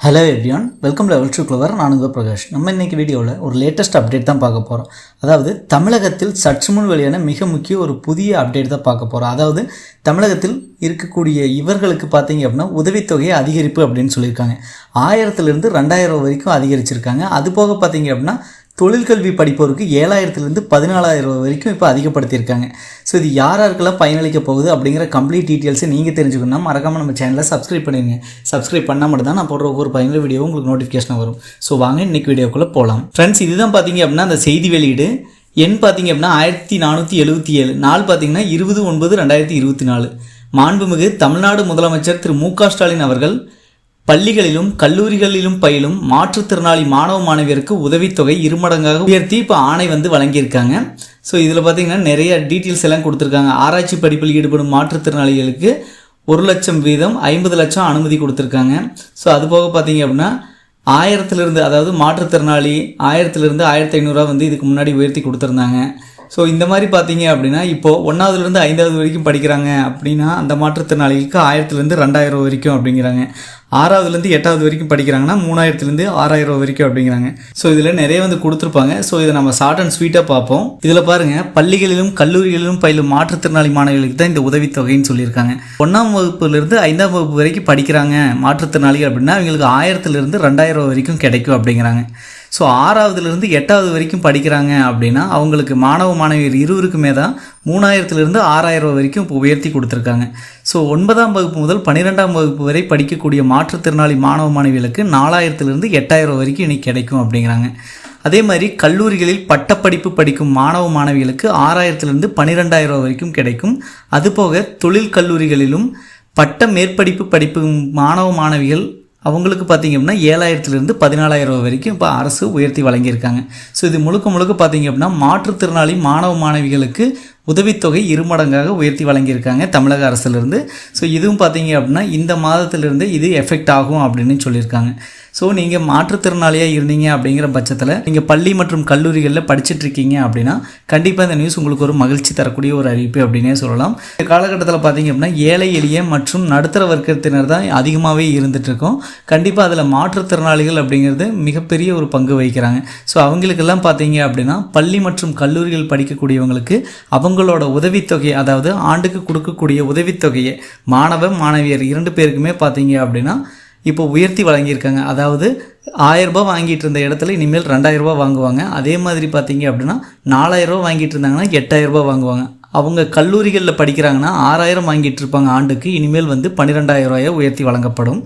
Hello everyone welcome level to clover நான் உங்கள் பிரகாஷ். நம்ம இன்றைக்கி வீடியோவில் ஒரு லேட்டஸ்ட் அப்டேட் தான் பார்க்க போகிறோம் அதாவது தமிழகத்தில் சற்று முன் வெளியான மிக முக்கிய ஒரு புதிய அப்டேட் தான் பார்க்க போகிறோம் அதாவது தமிழகத்தில் இருக்கக்கூடிய இவர்களுக்கு பார்த்தீங்க அப்படின்னா உதவித்தொகையை அதிகரிப்பு அப்படின்னு சொல்லியிருக்காங்க. ஆயிரத்துலேருந்து ரெண்டாயிரம் வரைக்கும் அதிகரிச்சிருக்காங்க. அது போக பார்த்தீங்க அப்படின்னா தொழிற்கல்வி படிப்போருக்கு ஏழாயிரத்துலேருந்து பதினாலாயிரம் வரைக்கும் இப்போ அதிகப்படுத்தியிருக்காங்க. ஸோ இது யார் யாருக்கெல்லாம் பயனளிக்க போகுது அப்படிங்கிற கம்ப்ளீட் டீட்டெயில்ஸை நீங்கள் தெரிஞ்சுக்கணும்னா மறக்காமல் நம்ம சேனலை சப்ஸ்கிரைப் பண்ணிடுங்க. சப்ஸ்கிரைப் பண்ணால் மட்டும் தான் நான் போடுற ஒவ்வொரு பயனுள்ள வீடியோ உங்களுக்கு நோட்டிஃபிகேஷன் வரும். ஸோ வாங்க இன்னைக்கு வீடியோக்குள்ளே போகலாம் ஃப்ரெண்ட்ஸ் இதுதான் பார்த்தீங்க அப்படின்னா அந்த செய்தி வெளியீடு. எண் பார்த்தீங்க அப்படின்னா ஆயிரத்தி நானூற்றி எழுபத்தி ஏழு. நாள் பார்த்தீங்கன்னா இருபது ஒன்பது ரெண்டாயிரத்தி இருபத்தி நாலு. மாண்புமிகு தமிழ்நாடு முதலமைச்சர் திரு மு க ஸ்டாலின் அவர்கள் பள்ளிகளிலும் கல்லூரிகளிலும் பயிலும் மாற்றுத்திறனாளி மாணவ மாணவியருக்கு உதவித்தொகை இருமடங்காக உயர்த்தி இப்போ ஆணை வந்து வழங்கியிருக்காங்க. ஸோ இதில் பார்த்தீங்கன்னா நிறைய டீட்டெயில்ஸ் எல்லாம் கொடுத்துருக்காங்க. ஆராய்ச்சி படிப்பில் ஈடுபடும் மாற்றுத்திறனாளிகளுக்கு ஒரு லட்சம் வீதம் ஐம்பது லட்சம் அனுமதி கொடுத்துருக்காங்க. ஸோ அது போக பார்த்தீங்க அப்படின்னா ஆயிரத்துலேருந்து அதாவது மாற்றுத்திறனாளி ஆயிரத்துலேருந்து ஆயிரத்தி ஐநூறுரூவா வந்து இதுக்கு முன்னாடி உயர்த்தி கொடுத்துருந்தாங்க. ஸோ இந்த மாதிரி பார்த்தீங்க அப்படின்னா இப்போது ஒன்றாவதுலேருந்து ஐந்தாவது வரைக்கும் படிக்கிறாங்க அப்படின்னா அந்த மாற்றுத்திறனாளிகளுக்கு ஆயிரத்துலேருந்து ரெண்டாயிரம் வரைக்கும் அப்படிங்கிறாங்க. ஆறாவதுலேருந்து எட்டாவது வரைக்கும் படிக்கிறாங்கன்னா மூணாயிரத்துலேருந்து ஆறாயிரம் வரைக்கும் அப்படிங்கிறாங்க. ஸோ இதில் நிறைய வந்து கொடுத்துருப்பாங்க. ஸோ இதை நம்ம ஷார்ட் அண்ட் ஸ்வீட்டாக பார்ப்போம். இதில் பாருங்கள் பள்ளிகளிலும் கல்லூரிகளிலும் பயிலும் மாற்றுத்திறனாளி மாணவிகளுக்கு தான் இந்த உதவித்தொகைன்னு சொல்லியிருக்காங்க. ஒன்றாம் வகுப்புலேருந்து ஐந்தாம் வகுப்பு வரைக்கும் படிக்கிறாங்க மாற்றுத்திறனாளி அப்படின்னா அவங்களுக்கு ஆயிரத்துலேருந்து ரெண்டாயிரம் வரைக்கும் கிடைக்கும் அப்படிங்கிறாங்க. ஸோ ஆறாவதுலேருந்து எட்டாவது வரைக்கும் படிக்கிறாங்க அப்படின்னா அவங்களுக்கு மாணவ மாணவியர் இருவருக்குமே தான் மூணாயிரத்துலேருந்து ஆறாயிரம் வரைக்கும் இப்போ உயர்த்தி கொடுத்துருக்காங்க. ஸோ ஒன்பதாம் வகுப்பு முதல் பன்னிரெண்டாம் வகுப்பு வரை படிக்கக்கூடிய மாற்றுத்திறனாளி மாணவ மாணவிகளுக்கு நாலாயிரத்துலேருந்து எட்டாயிரம் வரைக்கும் இனி கிடைக்கும் அப்படிங்கிறாங்க. அதே மாதிரி கல்லூரிகளில் பட்டப்படிப்பு படிக்கும் மாணவ மாணவிகளுக்கு ஆறாயிரத்துலேருந்து பன்னிரெண்டாயிரம் வரைக்கும் கிடைக்கும். அதுபோக தொழில் கல்லூரிகளிலும் பட்ட மேற்படிப்பு படிப்பு மாணவ மாணவிகள் அவங்களுக்கு பார்த்திங்க அப்படின்னா ஏழாயிரத்துலேருந்து பதினாலாயிரம் ரூபா வரைக்கும் இப்போ அரசு உயர்த்தி வழங்கியிருக்காங்க. ஸோ இது முழுக்க முழுக்க பார்த்தீங்க அப்படின்னா மாற்றுத்திறனாளி மாணவ மாணவிகளுக்கு உதவித்தொகை இருமடங்காக உயர்த்தி வழங்கியிருக்காங்க தமிழக அரசுலேருந்து. ஸோ இதுவும் பார்த்தீங்க அப்படின்னா இந்த மாதத்திலிருந்து இது எஃபெக்ட் ஆகும் அப்படின்னு சொல்லியிருக்காங்க. ஸோ நீங்கள் மாற்றுத்திறனாளியாக இருந்தீங்க அப்படிங்கிற பட்சத்தில் நீங்கள் பள்ளி மற்றும் கல்லூரிகளில் படிச்சுட்ருக்கீங்க அப்படின்னா கண்டிப்பாக இந்த நியூஸ் உங்களுக்கு ஒரு மகிழ்ச்சி தரக்கூடிய ஒரு அறிவிப்பு அப்படின்னே சொல்லலாம். இந்த காலகட்டத்தில் பார்த்தீங்க அப்படின்னா ஏழை எளிய மற்றும் நடுத்தர வர்க்கத்தினர் தான் அதிகமாகவே இருந்துகிட்ருக்கோம் கண்டிப்பாக அதில் மாற்றுத்திறனாளிகள் அப்படிங்கிறது மிகப்பெரிய ஒரு பங்கு வகிக்கிறாங்க. ஸோ அவங்களுக்கெல்லாம் பார்த்தீங்க அப்படின்னா பள்ளி மற்றும் கல்லூரிகள் படிக்கக்கூடியவங்களுக்கு அவங்க உங்களோட உதவித்தொகை அதாவது ஆண்டுக்கு கொடுக்கக்கூடிய உதவித்தொகையை மாணவ மாணவியர் இரண்டு பேருக்குமே பார்த்தீங்க அப்படின்னா இப்போ உயர்த்தி வழங்கியிருக்காங்க. அதாவது ஆயரரூபா வாங்கிட்டு இருந்த இடத்துல இனிமேல் ரெண்டாயிரரூபா வாங்குவாங்க. அதே மாதிரி பார்த்தீங்க அப்படின்னா நாலாயிரரூபா வாங்கிட்டு இருந்தாங்கன்னா எட்டாயிரரூபா வாங்குவாங்க. அவங்க கல்லூரிகளில் படிக்கிறாங்கன்னா ஆறாயிரம் வாங்கிட்டு இருப்பாங்க ஆண்டுக்கு. இனிமேல் வந்து பன்னிரெண்டாயிரம் ரூபாயை உயர்த்தி வழங்கப்படும்.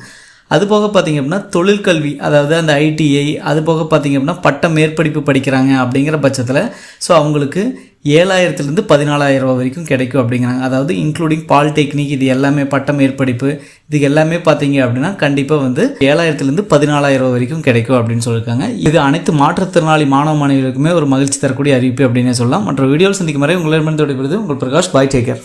அது போக பார்த்தீங்க அப்படின்னா தொழிற்கல்வி அதாவது அந்த ஐடிஐ அது போக பார்த்தீங்க அப்படின்னா பட்ட மேற்படிப்பு படிக்கிறாங்க அப்படிங்கிற பட்சத்தில் ஸோ அவங்களுக்கு ஏழாயிரத்துலேருந்து பதினாலாயிரம் ரூபா வரைக்கும் கிடைக்கும் அப்படிங்கிறாங்க. அதாவது இன்க்ளூடிங் பாலிடெக்னிக் இது எல்லாமே பட்ட மேற்படிப்பு இது எல்லாமே பார்த்தீங்க அப்படின்னா கண்டிப்பாக வந்து ஏழாயிரத்துலேருந்து பதினாலாயிரம் ரூபா வரைக்கும் கிடைக்கும் அப்படின்னு சொல்லியிருக்காங்க. இது அனைத்து மாற்றுத்திறனாளி மாணவ மாணவிகளுக்குமே ஒரு மகிழ்ச்சி தரக்கூடிய அறிவிப்பு அப்படின்னே சொல்லலாம். மற்ற வீடியோவில் சந்திக்கும் வரை உங்களிடமிருந்து விடைபெறுது உங்கள் பிரகாஷ். பாய் டேக்கர்